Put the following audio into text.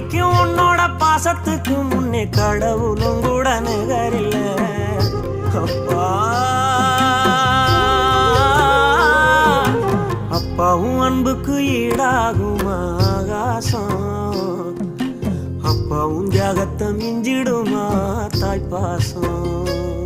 கண்டிக்கும் உன்னோட பாசத்துக்கு முன்னே கடவுளும் கூட நிகரில்ல. அப்பா. அப்பாவும் அன்புக்கு ஈடாகும் ஆகாசம். அப்பாவும் தியாகத்தை மிஞ்சிடுமா தாய்ப்பாசம்